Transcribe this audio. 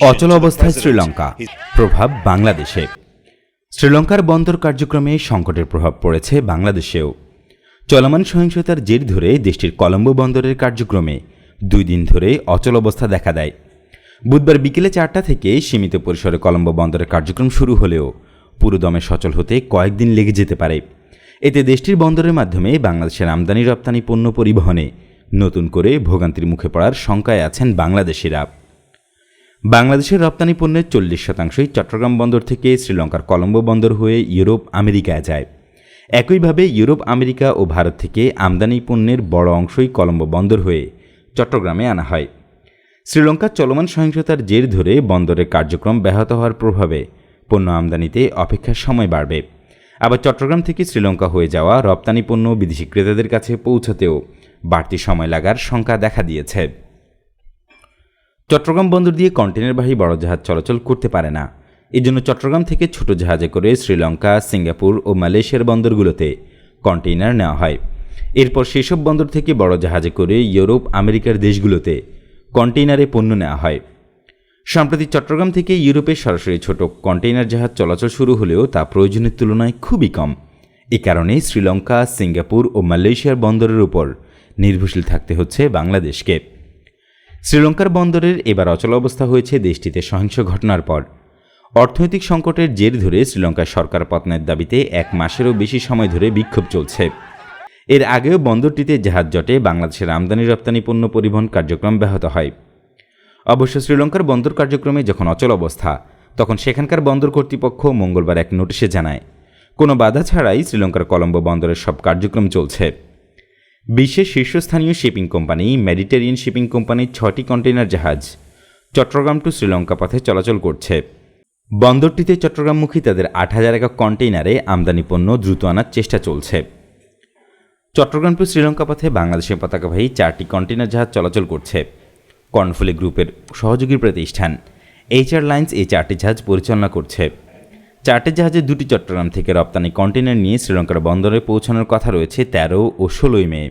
অচল অবস্থায় শ্রীলঙ্কা। প্রভাব বাংলাদেশে। শ্রীলঙ্কার বন্দর কার্যক্রমে সংকটের প্রভাব পড়েছে বাংলাদেশেও। চলমান সহিংসতার জের ধরে দেশটির কলম্বো বন্দরের কার্যক্রমে দুই দিন ধরে অচল অবস্থা দেখা দেয়। বুধবার বিকেলে চারটা থেকে সীমিত পরিসরে কলম্বো বন্দরের কার্যক্রম শুরু হলেও পুরোদমে সচল হতে কয়েকদিন লেগে যেতে পারে। এতে দেশটির বন্দরের মাধ্যমে বাংলাদেশের আমদানি রপ্তানি পণ্য পরিবহনে নতুন করে ভোগান্তির মুখে পড়ার শঙ্কায় আছেন বাংলাদেশিরা। বাংলাদেশের রপ্তানি পণ্যের চল্লিশ শতাংশই চট্টগ্রাম বন্দর থেকে শ্রীলঙ্কার কলম্বো বন্দর হয়ে ইউরোপ, আমেরিকায় যায়। একইভাবে ইউরোপ, আমেরিকা ও ভারত থেকে আমদানি পণ্যের বড় অংশই কলম্বো বন্দর হয়ে চট্টগ্রামে আনা হয়। শ্রীলঙ্কার চলমান সহিংসতার জের ধরে বন্দরের কার্যক্রম ব্যাহত হওয়ার প্রভাবে পণ্য আমদানিতে অপেক্ষার সময় বাড়বে। আবার চট্টগ্রাম থেকে শ্রীলঙ্কা হয়ে যাওয়া রপ্তানি পণ্য বিদেশি ক্রেতাদের কাছে পৌঁছতেও বাড়তি সময় লাগার শঙ্কা দেখা দিয়েছে। চট্টগ্রাম বন্দর দিয়ে কন্টেনারবাহী বড় জাহাজ চলাচল করতে পারে না। এজন্য চট্টগ্রাম থেকে ছোট জাহাজে করে শ্রীলঙ্কা, সিঙ্গাপুর ও মালয়েশিয়ার বন্দরগুলোতে কন্টেইনার নেওয়া হয়। এরপর সেসব বন্দর থেকে বড় জাহাজে করে ইউরোপ, আমেরিকার দেশগুলোতে কন্টেইনারে পণ্য নেওয়া হয়। সম্প্রতি চট্টগ্রাম থেকে ইউরোপে সরাসরি ছোট কন্টেইনার জাহাজ চলাচল শুরু হলেও তা প্রয়োজনের তুলনায় খুবই কম। এ কারণে শ্রীলঙ্কা, সিঙ্গাপুর ও মালয়েশিয়ার বন্দরের উপর নির্ভরশীল থাকতে হচ্ছে বাংলাদেশকে। শ্রীলঙ্কার বন্দরের এবার অচল অবস্থা হয়েছে দেশটিতে সহিংস ঘটনার পর। অর্থনৈতিক সংকটের জের ধরে শ্রীলঙ্কার সরকার পতনের দাবিতে এক মাসেরও বেশি সময় ধরে বিক্ষোভ চলছে। এর আগেও বন্দরটিতে জাহাজ জটে বাংলাদেশের আমদানি রপ্তানি পণ্য পরিবহন কার্যক্রম ব্যাহত হয়। অবশ্য শ্রীলঙ্কার বন্দর কার্যক্রমে যখন অচল অবস্থা, তখন সেখানকার বন্দর কর্তৃপক্ষ মঙ্গলবার এক নোটিশে জানায়, কোনো বাধা ছাড়াই শ্রীলঙ্কার কলম্বো বন্দরের সব কার্যক্রম চলছে। বিশ্বের শীর্ষস্থানীয় শিপিং কোম্পানি মেডিটেরিয়ান শিপিং কোম্পানির ছটি কন্টেইনার জাহাজ চট্টগ্রাম টু শ্রীলঙ্কা পথে চলাচল করছে। বন্দরটিতে চট্টগ্রামমুখী তাদের আট হাজার একক কন্টেইনারে আমদানি পণ্য দ্রুত আনার চেষ্টা চলছে। চট্টগ্রাম টু শ্রীলঙ্কা পথে বাংলাদেশের পতাকাবাহী চারটি কন্টেইনার জাহাজ চলাচল করছে। কর্ণফুলী গ্রুপের সহযোগী প্রতিষ্ঠান এইচআর লাইন্স এই চারটি জাহাজ পরিচালনা করছে। চারটি জাহাজে দুটি চট্টগ্রাম থেকে রপ্তানি কন্টেনার নিয়ে শ্রীলঙ্কার বন্দরে পৌঁছানোর কথা রয়েছে তেরো ও ষোলোই মে।